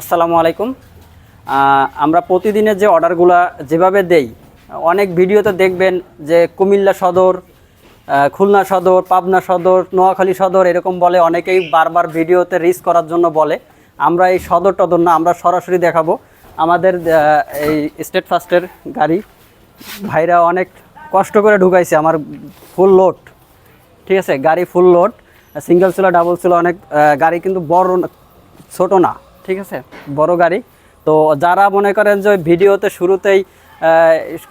আসসালামু আলাইকুম। আমরা প্রতিদিনের যে অর্ডারগুলো যেভাবে দেই, অনেক ভিডিওতে দেখবেন যে কুমিল্লা সদর খুলনা সদর, পাবনা সদর, নোয়াখালী সদর এরকম বলে অনেকেই বারবার ভিডিওতে রিস্ক করার জন্য বলে। আমরা এই সদর টদর না, আমরা সরাসরি দেখাবো। আমাদের এই স্টেট ফার্স্টের গাড়ি, ভাইরা অনেক কষ্ট করে ঢুকাইছে আমার ফুল লোড ঠিক আছে? গাড়ি ফুল লোড সিঙ্গেল চুলা ডাবল চুলা অনেক গাড়ি কিন্তু বড়, ছোট না। ঠিক আছে? বড় গাড়ি। তো যারা মনে করেন যে ভিডিওতে শুরুতেই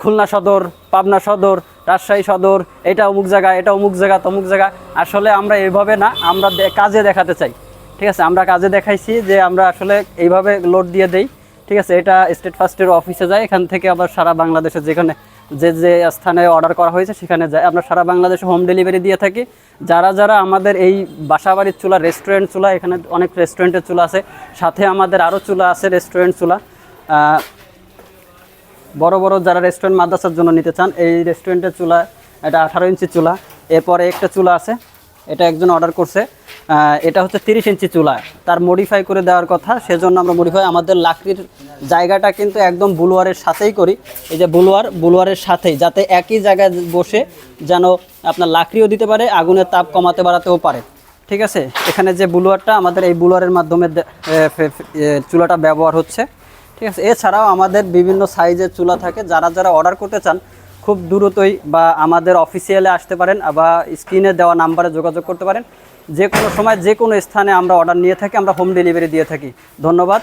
খুলনা সদর, পাবনা সদর, রাজশাহী সদর, এটা অমুক জায়গা, এটা অমুক জায়গা, তমুক জায়গা, আসলে আমরা এইভাবে না, আমরা কাজে দেখাতে চাই। ঠিক আছে? আমরা কাজে দেখাইছি যে আমরা আসলে এইভাবে লোড দিয়ে দেই। ঠিক আছে? এটা স্টেট ফার্স্টের অফিসে যায়, এখান থেকে আবার সারা বাংলাদেশে যেখানে যে যে স্থানে অর্ডার করা হয়েছে, সেখানে যায়। আমরা সারা বাংলাদেশে হোম ডেলিভারি দিয়ে থাকি। যারা যারা আমাদের এই বাসাবাড়ির চুলা রেস্টুরেন্ট চুলা, এখানে অনেক রেস্টুরেন্টের চুলা আছে। সাথে আমাদের আরও চুলা আছে রেস্টুরেন্ট চুলা। বড় বড় যারা রেস্টুরেন্ট মাদ্রাসার জন্য নিতে চান, এই রেস্টুরেন্টের চুলা, এটা আঠারো ইঞ্চি চুলা। এরপরে একটা চুলা আছে। এটা একজন অর্ডার করছে। এটা হচ্ছে তিরিশ ইঞ্চি চুলা। তার মডিফাই করে দেওয়ার কথা, সেজন্য আমরা মডিফাই আমাদের লাকড়ির জায়গাটা কিন্তু একদম বুলোয়ারের সাথেই করি। এই যে বুলোয়ার বুলোয়ারের সাথেই, যাতে একই জায়গায় বসে যেন আপনার লাকড়িও দিতে পারে, আগুনের তাপ কমাতে, বাড়াতেও পারে। ঠিক আছে? এখানে যে বুলোয়ারটা আমাদের এই বুলোয়ারের মাধ্যমে চুলাটা ব্যবহার হচ্ছে। ঠিক আছে? এছাড়াও আমাদের বিভিন্ন সাইজের চুলা থাকে। যারা যারা অর্ডার করতে চান খুব দ্রুতই বা আমাদের অফিসিয়ালে আসতে পারেন বা স্ক্রিনে দেওয়া নাম্বারে যোগাযোগ করতে পারেন। যে কোনো সময়, যে কোনো স্থানে আমরা অর্ডার নিয়ে থাকি, আমরা হোম ডেলিভারি দিয়ে থাকি। ধন্যবাদ।